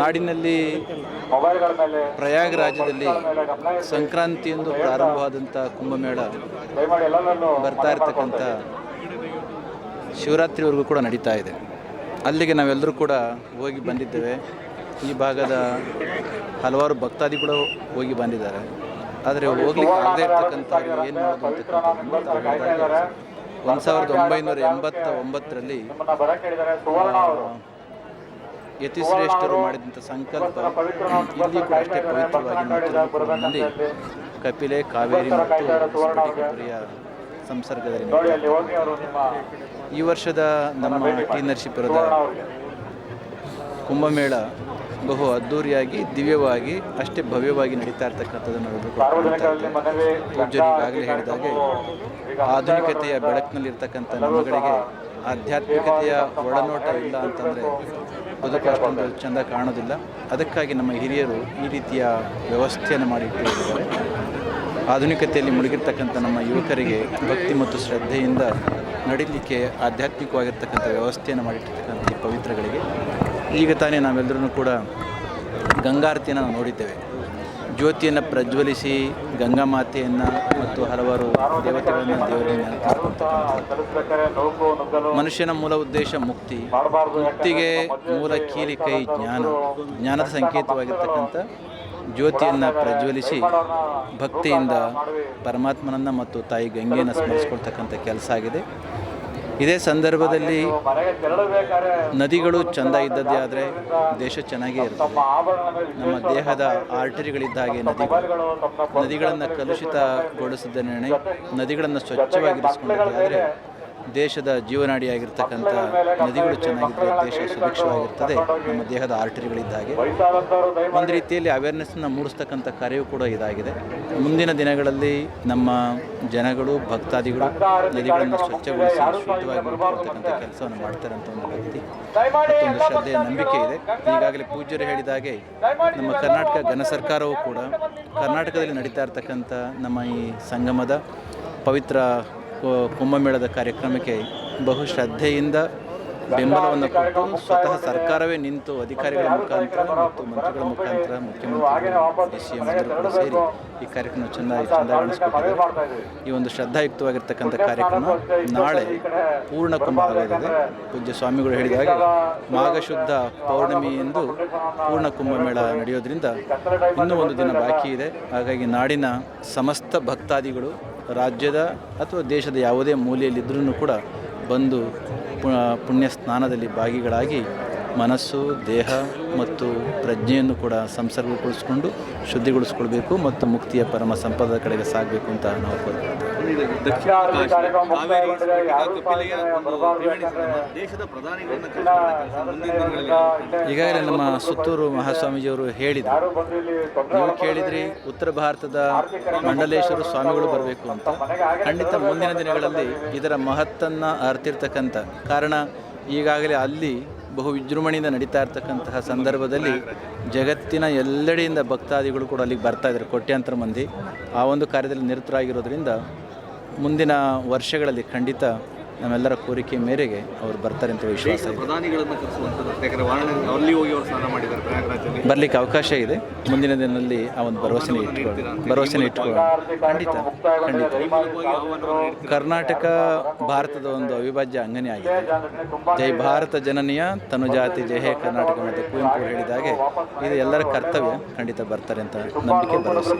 ನಾಡಿನಲ್ಲಿ ಪ್ರಯಾಗರಾಜದಲ್ಲಿ ಸಂಕ್ರಾಂತಿಯಂದು ಪ್ರಾರಂಭವಾದಂಥ ಕುಂಭಮೇಳ ಬರ್ತಾ ಇರತಕ್ಕಂಥ ಶಿವರಾತ್ರಿವರೆಗೂ ಕೂಡ ನಡೀತಾ ಇದೆ. ಅಲ್ಲಿಗೆ ನಾವೆಲ್ಲರೂ ಕೂಡ ಹೋಗಿ ಬಂದಿದ್ದೇವೆ. ಈ ಭಾಗದ ಹಲವಾರು ಭಕ್ತಾದಿಗಳು ಹೋಗಿ ಬಂದಿದ್ದಾರೆ. ಆದರೆ ಹೋಗ್ಲಿಕ್ಕೆ ಆಗದೇ ಇರ್ತಕ್ಕಂಥ ಏನು ಮಾಡೋದು ಒಂದು ಸಾವಿರದ ಒಂಬೈನೂರ ಎಂಬತ್ತ ಒಂಬತ್ತರಲ್ಲಿ ಯತಿಶ್ರೇಷ್ಠರು ಮಾಡಿದಂಥ ಸಂಕಲ್ಪ ಇಲ್ಲಿ ಕೂಡ ಅಷ್ಟೇ ಪವಿತ್ರವಾಗಿ ಕಪಿಲೆ, ಕಾವೇರಿ ಮತ್ತು ಸ್ಫಟಿಕಪುರಿಯ ಸಂಸರ್ಗದಲ್ಲಿ ಈ ವರ್ಷದ ನಮ್ಮ ಟಿ ನರಸೀಪುರದ ಕುಂಭಮೇಳ ಬಹು ಅದ್ಧೂರಿಯಾಗಿ ದಿವ್ಯವಾಗಿ ಅಷ್ಟೇ ಭವ್ಯವಾಗಿ ನಡೀತಾ ಇರ್ತಕ್ಕಂಥದ್ದನ್ನು ಪೂಜ್ಯರು ಈಗಾಗಲೇ ಹೇಳಿದಾಗೆ ಆಧುನಿಕತೆಯ ಬೆಳಕಿನಲ್ಲಿರ್ತಕ್ಕಂಥ ನಮ್ಮಗಳಿಗೆ ಆಧ್ಯಾತ್ಮಿಕತೆಯ ಒಳನೋಟ ಇಲ್ಲ ಅಂತಂದರೆ ಬದುಕು ಅಷ್ಟೊಂದು ಚೆಂದ ಕಾಣೋದಿಲ್ಲ. ಅದಕ್ಕಾಗಿ ನಮ್ಮ ಹಿರಿಯರು ಈ ರೀತಿಯ ವ್ಯವಸ್ಥೆಯನ್ನು ಮಾಡಿಟ್ಟಿರ್ತಾರೆ ಆಧುನಿಕತೆಯಲ್ಲಿ ಮುಳುಗಿರ್ತಕ್ಕಂಥ ನಮ್ಮ ಯುವಕರಿಗೆ ಭಕ್ತಿ ಮತ್ತು ಶ್ರದ್ಧೆಯಿಂದ ನಡೀಲಿಕ್ಕೆ ಆಧ್ಯಾತ್ಮಿಕವಾಗಿರ್ತಕ್ಕಂಥ ವ್ಯವಸ್ಥೆಯನ್ನು ಮಾಡಿಟ್ಟಿರ್ತಕ್ಕಂಥ ಈ ಪವಿತ್ರಗಳಿಗೆ. ಈಗ ತಾನೇ ನಾವೆಲ್ಲರೂ ಕೂಡ ಗಂಗಾರತಿಯನ್ನು ನಾವು ನೋಡಿದ್ದೇವೆ. ಜ್ಯೋತಿಯನ್ನು ಪ್ರಜ್ವಲಿಸಿ, ಗಂಗಾ ಮಾತೆಯನ್ನು ಮತ್ತು ಹಲವಾರು ದೇವತೆಗಳನ್ನು ದೇವರನ್ನು ಮನುಷ್ಯನ ಮೂಲ ಉದ್ದೇಶ ಮುಕ್ತಿ. ಮುಕ್ತಿಗೆ ಮೂಲ ಕೀಲಿ ಕೈ ಜ್ಞಾನ. ಜ್ಞಾನದ ಸಂಕೇತವಾಗಿರ್ತಕ್ಕಂಥ ಜ್ಯೋತಿಯನ್ನು ಪ್ರಜ್ವಲಿಸಿ, ಭಕ್ತಿಯಿಂದ ಪರಮಾತ್ಮನನ್ನು ಮತ್ತು ತಾಯಿ ಗಂಗೆಯನ್ನು ಸ್ಮರಿಸ್ಕೊಳ್ತಕ್ಕಂಥ ಕೆಲಸ ಆಗಿದೆ. ಇದೇ ಸಂದರ್ಭದಲ್ಲಿ ನದಿಗಳು ಚೆಂದ ಇದ್ದದ್ದೇ ಆದರೆ ದೇಶ ಚೆನ್ನಾಗೇ ಇರುತ್ತೆ. ನಮ್ಮ ದೇಹದ ಆರ್ಟರಿಗಳಿದ್ದ ಹಾಗೆ ನದಿಗಳು. ನದಿಗಳನ್ನು ಕಲುಷಿತಗೊಳಿಸಿದ ನಿರ್ಣಯ ನದಿಗಳನ್ನು ಸ್ವಚ್ಛವಾಗಿರಿಸಿಕೊಂಡಿದ್ದೆ ಆದರೆ ದೇಶದ ಜೀವನಾಡಿಯಾಗಿರ್ತಕ್ಕಂಥ ನದಿಗಳು ಚೆನ್ನಾಗಿದ್ದರೆ ದೇಶ ಸುಭಿಕ್ಷವಾಗಿರ್ತದೆ ನಮ್ಮ ದೇಹದ ಆರ್ಟರಿಗಳಿದ್ದಾಗೆ. ಒಂದು ರೀತಿಯಲ್ಲಿ ಅವೇರ್ನೆಸ್ನ ಮೂಡಿಸ್ತಕ್ಕಂಥ ಕಾರ್ಯವೂ ಕೂಡ ಇದಾಗಿದೆ. ಮುಂದಿನ ದಿನಗಳಲ್ಲಿ ನಮ್ಮ ಜನಗಳು, ಭಕ್ತಾದಿಗಳು ನದಿಗಳನ್ನು ಸ್ವಚ್ಛಗೊಳಿಸಿ ಶುದ್ಧವಾಗಿ ಮಾಡಿರ್ತಕ್ಕಂಥ ಕೆಲಸವನ್ನು ಮಾಡ್ತಾರೆ ಅಂತ ಒಂದು ಭಕ್ತಿ ಮತ್ತೊಂದು ಶ್ರದ್ಧೆಯ ನಂಬಿಕೆ ಇದೆ. ಈಗಾಗಲೇ ಪೂಜ್ಯರು ಹೇಳಿದ ಹಾಗೆ ನಮ್ಮ ಕರ್ನಾಟಕ ಘನ ಸರ್ಕಾರವೂ ಕೂಡ ಕರ್ನಾಟಕದಲ್ಲಿ ನಡೀತಾ ಇರ್ತಕ್ಕಂಥ ನಮ್ಮ ಈ ಸಂಗಮದ ಪವಿತ್ರ ಕುಂಭಮೇಳದ ಕಾರ್ಯಕ್ರಮಕ್ಕೆ ಬಹು ಶ್ರದ್ಧೆಯಿಂದ ಬೆಂಬಲವನ್ನು ಕೊಟ್ಟು ಸ್ವತಃ ಸರ್ಕಾರವೇ ನಿಂತು ಅಧಿಕಾರಿಗಳ ಮುಖಾಂತರ ಮತ್ತು ಮಂತ್ರಿಗಳ ಮುಖಾಂತರ ಮುಖ್ಯಮಂತ್ರಿ ಸಿ ಎಂ ಕೂಡ ಸೇರಿ ಈ ಕಾರ್ಯಕ್ರಮ ಚೆನ್ನಾಗಿ ಚೆಂದಗೊಳಿಸ್ಕೊಟ್ಟಿದ್ದಾರೆ ಈ ಒಂದು ಶ್ರದ್ಧಾಯುಕ್ತವಾಗಿರ್ತಕ್ಕಂಥ ಕಾರ್ಯಕ್ರಮ ನಾಳೆ ಪೂರ್ಣ ಕುಂಭವಾಗಲಿದೆ. ಪೂಜ್ಯ ಸ್ವಾಮಿಗಳು ಹೇಳಿದ ಹಾಗೆ ಮಾಘಶುದ್ಧ ಪೌರ್ಣಮಿ ಎಂದು ಪೂರ್ಣ ಕುಂಭಮೇಳ ನಡೆಯೋದ್ರಿಂದ ಇನ್ನೂ ಒಂದು ದಿನ ಬಾಕಿ ಇದೆ. ಹಾಗಾಗಿ ನಾಡಿನ ಸಮಸ್ತ ಭಕ್ತಾದಿಗಳು ರಾಜ್ಯದ ಅಥವಾ ದೇಶದ ಯಾವುದೇ ಮೂಲೆಯಲ್ಲಿದ್ದರೂ ಕೂಡ ಬಂದು ಪುಣ್ಯ ಸ್ನಾನದಲ್ಲಿ ಭಾಗಿಗಳಾಗಿ ಮನಸ್ಸು, ದೇಹ ಮತ್ತು ಪ್ರಜ್ಞೆಯನ್ನು ಕೂಡ ಸಂಸರ್ಗಗೊಳಿಸಿಕೊಂಡು ಶುದ್ಧಿಗೊಳಿಸ್ಕೊಳ್ಬೇಕು ಮತ್ತು ಮುಕ್ತಿಯ ಪರಮ ಸಂಪದದ ಕಡೆಗೆ ಸಾಗಬೇಕು ಅಂತ ನಾವು ಕೋರ್ಕೊಳ್ತೇವೆ ದಕ್ಷಿಣ ಕಾಶಿ, ಕಾವೇರಿ ಸ್ಫಟಿಕ ಕಪಿಲೆಯ ಒಂದು ತ್ರಿವೇಣಿ ದೇಶದ ಪ್ರಧಾನಿಗಳನ್ನ ಕರೆಸ್ಕೊಂಡ ಕೆಲಸ ಮುಂದಿನ ಈಗಾಗಲೇ ನಮ್ಮ ಸುತ್ತೂರು ಮಹಾಸ್ವಾಮೀಜಿಯವರು ಹೇಳಿದರು. ನೀವು ಕೇಳಿದ್ರಿ ಉತ್ತರ ಭಾರತದ ಮಂಡಲೇಶ್ವರ ಸ್ವಾಮಿಗಳು ಬರಬೇಕು ಅಂತ. ಖಂಡಿತ ಮುಂದಿನ ದಿನಗಳಲ್ಲಿ ಇದರ ಮಹತ್ತನ್ನ ಅರ್ತಿರ್ತಕ್ಕಂಥ ಕಾರಣ ಈಗಾಗಲೇ ಅಲ್ಲಿ ಬಹು ವಿಜೃಂಭಣೆಯಿಂದ ನಡೀತಾ ಇರ್ತಕ್ಕಂತಹ ಸಂದರ್ಭದಲ್ಲಿ ಜಗತ್ತಿನ ಎಲ್ಲೆಡೆಯಿಂದ ಭಕ್ತಾದಿಗಳು ಕೂಡ ಅಲ್ಲಿಗೆ ಬರ್ತಾ ಇದ್ದಾರೆ ಕೋಟ್ಯಾಂತರ ಮಂದಿ. ಆ ಒಂದು ಕಾರ್ಯದಲ್ಲಿ ನಿರತರಾಗಿರೋದ್ರಿಂದ ಮುಂದಿನ ವರ್ಷಗಳಲ್ಲಿ ಖಂಡಿತ ನಮ್ಮೆಲ್ಲರ ಕೋರಿಕೆ ಮೇರೆಗೆ ಅವರು ಬರ್ತಾರೆ ಅಂತ ವಿಶ್ವಾಸ ಪ್ರಧಾನಿಗಳನ್ನ ಬರಲಿಕ್ಕೆ ಅವಕಾಶ ಇದೆ. ಮುಂದಿನ ದಿನದಲ್ಲಿ ಆ ಒಂದು ಭರವಸೆ ಭರವಸೆ ಭರವಸೆನ ಖಂಡಿತ ಖಂಡಿತ. ಕರ್ನಾಟಕ ಭಾರತದ ಒಂದು ಅವಿಭಾಜ್ಯ ಅಂಗನೇ ಆಗಿದೆ. ಜೈ ಭಾರತ ಜನನಿಯ ತನುಜಾತಿ ಜಯ ಹೇ ಕರ್ನಾಟಕ ಮತ್ತು ಕುವೆಂಪು ಹೇಳಿದಾಗೆ ಇದು ಎಲ್ಲರ ಕರ್ತವ್ಯ. ಖಂಡಿತ ಬರ್ತಾರೆ ಅಂತ ನಂಬಿಕೆ ಭರವಸೆ.